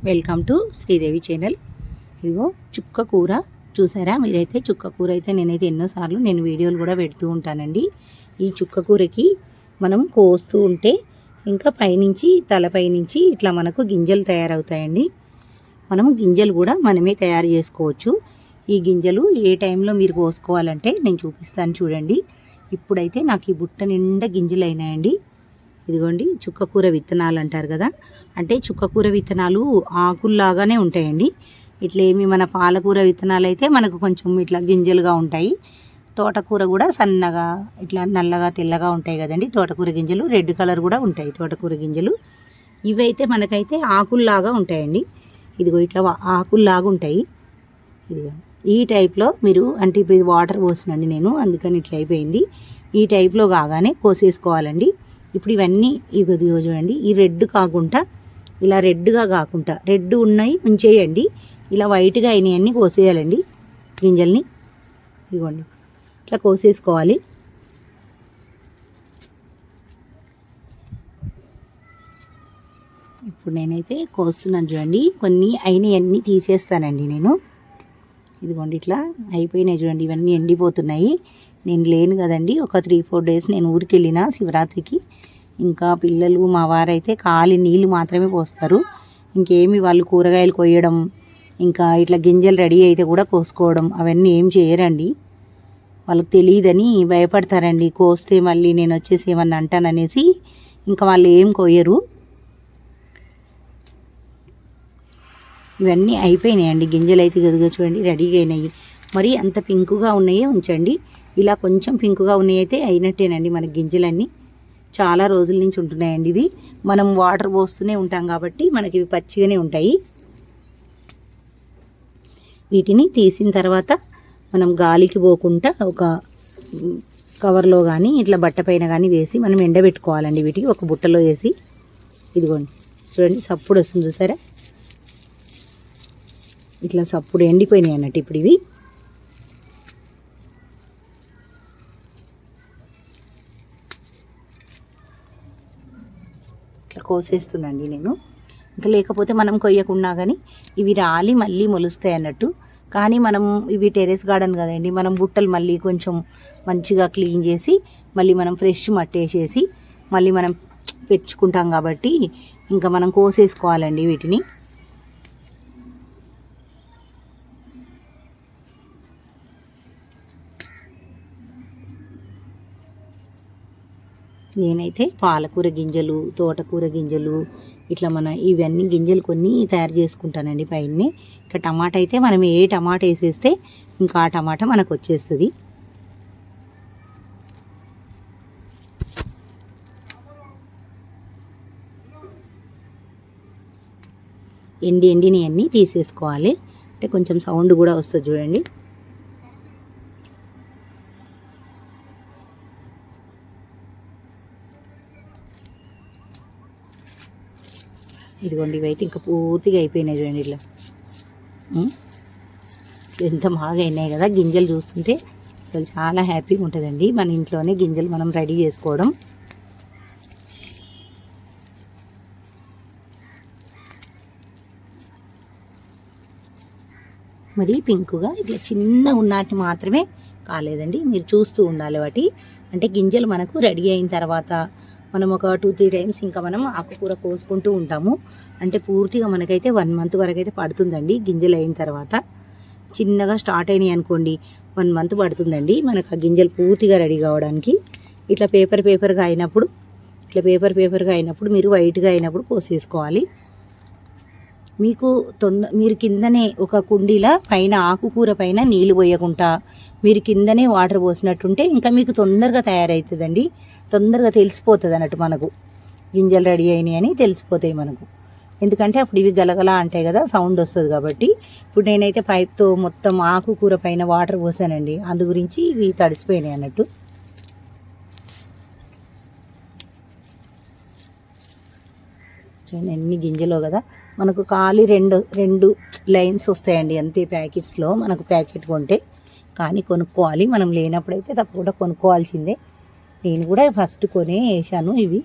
Welcome to Sridevi channel ఇదిగో చుక్క కూర చూసారా? మీరైతే చుక్క కూర అయితే నేనైతే ఎన్నోసార్లు నేను వీడియోలు కూడా పెడుతూ ఉంటానండి. ఈ చుక్క కూరకి మనం కోస్తూ ఉంటే ఇంకా పైనుంచి తలపై నుంచి ఇట్లా మనకు గింజలు తయారవుతాయండి. మనం గింజలు కూడా మనమే తయారు చేసుకోవచ్చు. ఈ గింజలు ఏ టైంలో మీరు కోసుకోవాలంటే నేను చూపిస్తాను చూడండి. ఇప్పుడైతే నాకు ఈ బుట్ట నిండా గింజలు అయినాయండి. ఇదిగోండి చుక్కకూర విత్తనాలు అంటారు కదా. అంటే చుక్కకూర విత్తనాలు ఆకుల్లాగానే ఉంటాయండి. ఇట్లా ఏమి మన పాలకూర విత్తనాలు అయితే మనకు కొంచెం ఇట్లా గింజలుగా ఉంటాయి. తోటకూర కూడా సన్నగా ఇట్లా నల్లగా తెల్లగా ఉంటాయి కదండి. తోటకూర గింజలు రెడ్ కలర్ కూడా ఉంటాయి తోటకూర గింజలు. ఇవైతే మనకైతే ఆకుల్లాగా ఉంటాయండి. ఇదిగో ఇట్లా ఆకుల్లాగా ఉంటాయి. ఇదిగో ఈ టైప్లో మీరు అంటే ఇప్పుడు ఇది వాటర్ పోసినండి నేను అందుకని ఇట్లా అయిపోయింది. ఈ టైప్లో కాగానే కోసేసుకోవాలండి. ఇప్పుడు ఇవన్నీ ఇదిగో చూడండి. ఈ రెడ్ కాకుండా ఇలా రెడ్గా కాకుండా రెడ్ ఉన్నాయి ఉంచేయండి. ఇలా వైట్గా అయినాయన్నీ కోసేయాలండి గింజల్ని. ఇదిగోండి. ఇట్లా కోసేసుకోవాలి. ఇప్పుడు నేనైతే కోస్తున్నాను చూడండి. కొన్ని అయినవన్నీ తీసేస్తానండి నేను. ఇదిగోండి ఇట్లా అయిపోయినాయి చూడండి. ఇవన్నీ ఎండిపోతున్నాయి. నేను లేను కదండి. ఒక త్రీ ఫోర్ డేస్ నేను ఊరికి వెళ్ళిన శివరాత్రికి. ఇంకా పిల్లలు మా వారైతే ఖాళీ నీళ్ళు మాత్రమే పోస్తారు. ఇంకేమి వాళ్ళు కూరగాయలు కొయ్యడం ఇంకా ఇట్లా గింజలు రెడీ అయితే కూడా కోసుకోవడం అవన్నీ ఏం చేయరండి. వాళ్ళకి తెలియదని భయపడతారండి. కోస్తే మళ్ళీ నేను వచ్చేసి ఏమన్నా అంటాననేసి ఇంకా వాళ్ళు ఏం కొయ్యరు. ఇవన్నీ అయిపోయినాయండి. గింజలు అయితే గదిగా చూడండి రెడీగా అయినాయి. మరి అంత పింకుగా ఉన్నాయే ఉంచండి. ఇలా కొంచెం పింకుగా ఉన్నాయి అయితే అయినట్టేనండి మన గింజలన్నీ. చాలా రోజుల నుంచి ఉంటున్నాయండి ఇవి. మనం వాటర్ పోస్తూనే ఉంటాం కాబట్టి మనకి ఇవి పచ్చిగానే ఉంటాయి. వీటిని తీసిన తర్వాత మనం గాలికి పోకుండా ఒక కవర్లో కానీ ఇట్లా బట్ట పైన కానీ వేసి మనం ఎండబెట్టుకోవాలండి వీటికి. ఒక బుట్టలో వేసి. ఇదిగోండి. చూడండి సప్పుడు వస్తుంది చూసారా? ఇట్లా సప్పుడు ఎండిపోయినాయి అన్నట్టు ఇప్పుడు ఇవి. ఇట్లా కోసేస్తున్నాండి నేను. ఇంకా లేకపోతే మనం కొయ్యకున్నా కానీ ఇవి రాలి మళ్ళీ మొలుస్తాయి అన్నట్టు. కానీ మనం ఇవి టెరెస్ గార్డెన్ కదండి మనం బుట్టలు మళ్ళీ కొంచెం మంచిగా క్లీన్ చేసి మళ్ళీ మనం ఫ్రెష్ మట్టి వేసేసి మళ్ళీ మనం పెంచుకుంటాం కాబట్టి ఇంకా మనం కోసేసుకోవాలండి వీటిని. నేనైతే పాలకూర గింజలు తోటకూర గింజలు ఇట్లా మన ఇవన్నీ గింజలు కొన్ని తయారు చేసుకుంటానండి పైన ఇంకా టమాటా అయితే మనం ఏ టమాటా వేసేస్తే ఇంకా ఆ టమాటా మనకు వచ్చేస్తుంది. ఎండి ఎండిని అన్నీ తీసేసుకోవాలి. అంటే కొంచెం సౌండ్ కూడా వస్తుంది చూడండి. ఇదిగోండి ఇవైతే ఇంకా పూర్తిగా అయిపోయినాయి చూడండి ఇట్లా. ఎంత బాగా అయినాయి కదా గింజలు చూస్తుంటే. అసలు చాలా హ్యాపీగా ఉంటుందండి. మన ఇంట్లోనే గింజలు మనం రెడీ చేసుకోవడం. మరి పింకుగా ఇట్లా చిన్న ఉన్నట్టు మాత్రమే కాలేదండి. మీరు చూస్తూ ఉండాలి వాటి. అంటే గింజలు మనకు రెడీ అయిన తర్వాత మనం ఒక టూ త్రీ టైమ్స్ ఇంకా మనం ఆకుకూర కోసుకుంటూ ఉంటాము. అంటే పూర్తిగా మనకైతే వన్ మంత్ వరకు అయితే పడుతుందండి గింజలు అయిన తర్వాత. చిన్నగా స్టార్ట్ అయినాయి అనుకోండి వన్ మంత్ పడుతుందండి మనకు ఆ గింజలు పూర్తిగా రెడీ కావడానికి. ఇట్లా పేపర్ పేపర్గా అయినప్పుడు ఇట్లా పేపర్ పేపర్గా అయినప్పుడు మీరు వైట్గా అయినప్పుడు కోసేసుకోవాలి. మీకు తొంద మీరు కిందనే ఒక కుండీలా పైన ఆకుకూర పైన నీళ్ళు పోయకుండా మీరు కిందనే వాటర్ పోసినట్టుంటే ఇంకా మీకు తొందరగా తయారవుతుందండి తొందరగా తెలిసిపోతుంది అన్నట్టు మనకు. గింజలు రెడీ అయినాయి అని తెలిసిపోతాయి మనకు. ఎందుకంటే అప్పుడు ఇవి గలగల అంటాయి కదా సౌండ్ వస్తుంది కాబట్టి. ఇప్పుడు నేనైతే పైప్తో మొత్తం ఆకుకూర పైన వాటర్ పోసానండి. అందు గురించి ఇవి తడిసిపోయినాయి అన్నట్టు. చూడండి ఎన్ని గింజలో కదా. మనకు ఖాళీ రెండు రెండు లైన్స్ వస్తాయండి అంతే ప్యాకెట్స్లో. మనకు ప్యాకెట్ కొంటే కానీ కొనుక్కోవాలి. మనం లేనప్పుడైతే తప్పకుండా కొనుక్కోవాల్సిందే. నేను కూడా ఫస్ట్ కొనే వేసాను ఇవి.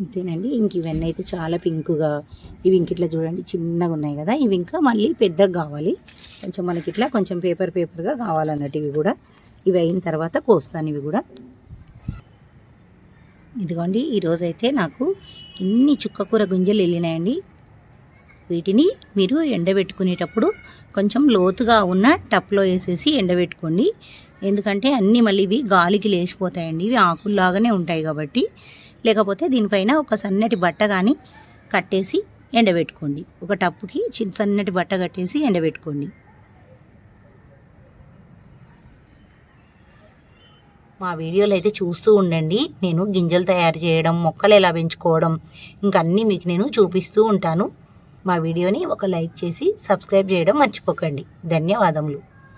అంతేనండి. ఇంక ఇవన్నీ అయితే చాలా పింకుగా ఇవి ఇంక ఇట్లా చూడండి చిన్నగా ఉన్నాయి కదా. ఇవి ఇంకా మళ్ళీ పెద్దగా కావాలి. కొంచెం మనకి ఇట్లా కొంచెం పేపర్ పేపర్గా కావాలన్నట్టు ఇవి కూడా ఇవి అయిన తర్వాత కోస్తాను ఇవి కూడా. ఇదిగోండి ఈరోజైతే నాకు ఇన్ని చుక్కకూర గుంజలు వెళ్ళినాయండి. వీటిని మీరు ఎండబెట్టుకునేటప్పుడు కొంచెం లోతుగా ఉన్న టప్లో వేసేసి ఎండబెట్టుకోండి. ఎందుకంటే అన్నీ మళ్ళీ ఇవి గాలికి లేచిపోతాయండి. ఇవి ఆకుల్లాగానే ఉంటాయి కాబట్టి లేకపోతే దీనిపైన ఒక సన్నటి బట్ట కానీ కట్టేసి ఎండబెట్టుకోండి. ఒక టప్పుకి చిన్న సన్నటి బట్ట కట్టేసి ఎండబెట్టుకోండి. మా వీడియోలు అయితే చూస్తూ ఉండండి. నేను గింజలు తయారు చేయడం మొక్కలు ఎలా పెంచుకోవడం ఇంకా అన్నీ మీకు నేను చూపిస్తూ ఉంటాను. మా వీడియోని ఒక లైక్ చేసి సబ్స్క్రైబ్ చేయడం మర్చిపోకండి. ధన్యవాదములు.